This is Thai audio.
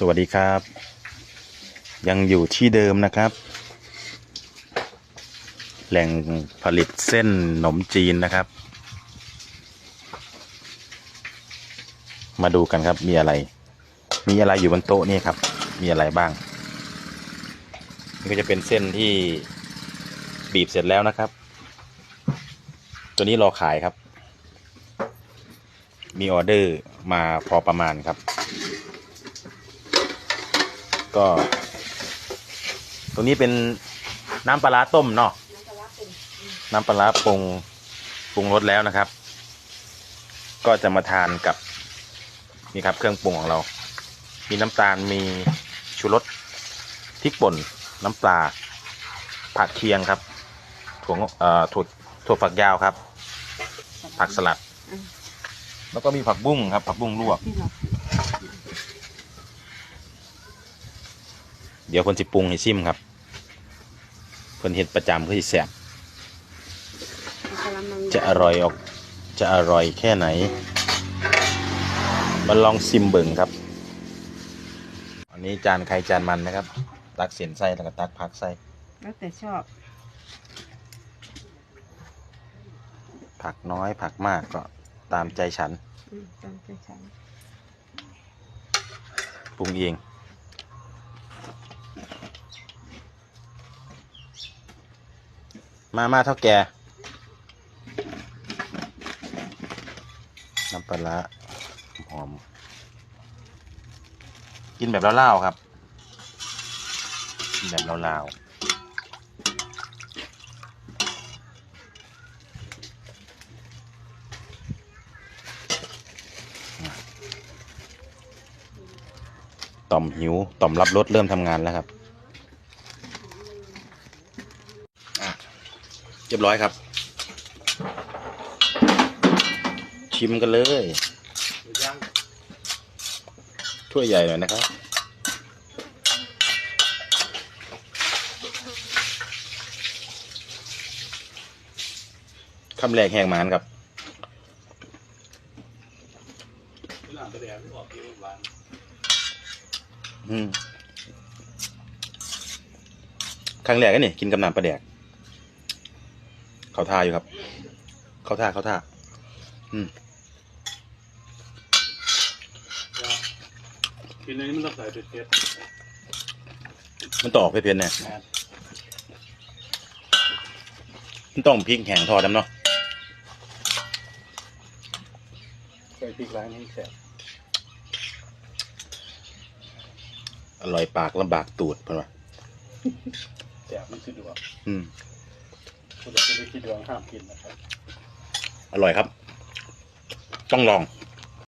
สวัสดีครับ ยังอยู่ที่เดิมนะครับ แหล่งผลิตเส้นหนมจีนนะครับ มาดูกันครับมีอะไร มีอะไรอยู่บนโต๊ะนี่ครับ มีอะไรบ้างนี่ก็จะเป็นเส้นที่บีบเสร็จแล้วนะครับ ตัวนี้รอขายครับ มีออเดอร์มาพอประมาณครับ ก็ ตรงนี้เป็นน้ำปลาร้าต้มเนาะน้ำปลาร้าปรุงปรุงรสแล้วนะครับ ก็จะมาทานกับนี่ครับเครื่องปรุงของเรา มีน้ำตาลมีชูรสพริกป่นน้ำปลาผักเคียงครับถั่วงอกเอ่อถั่วถั่วฝักยาวครับ ผักสลัด แล้วก็มีผักบุ้งครับ ผักบุ้งลวก เราเดี๋ยวคนสิปรุงให้ซิมครับเพิ่นเห็ดประจำคือสิแสบกระมังจะอร่อยออกจะอร่อยแค่ไหน มาลองซิมเบิ่งครับ อันนี้จานใครจานมันนะครับ ตักเสียนไส้แล้วก็ตักผักไส้แล้วแต่ชอบ ผักน้อยผักมากก็ตามใจฉันอืมตามใจฉันปรุงเอง มามาเท่าแกน้ำปลาร้าหอม กินแบบเล่าวๆครับ กินแบบเล่าวๆต่อมหิว ต่อมรับรสเริ่มทำงานแล้วครับอะ เรียบร้อยครับ ชิมกันเลยถ้วยใหญ่หน่อยนะครับคำแรกแหงหมานครับอืมครั้งแรกก็นี่กินกับน้ำปลาแดก เขาท่าอยู่ครับ เขาท่าเขาท่า อืมกินอันนี้มันต้องใส่เผ็ดมันต้องออกเผ็ดๆเนี่ยๆนะมันต้องพริกแห้งทอดดำเนาะใส่พริกร้านให้แซ่บอร่อยปากลำบากตูดเพื่อนว่าแซ่บมันสุดยอดอืม คุณจะไปคิดดวงห้ามกินนะครับ อร่อยครับ ต้องลอง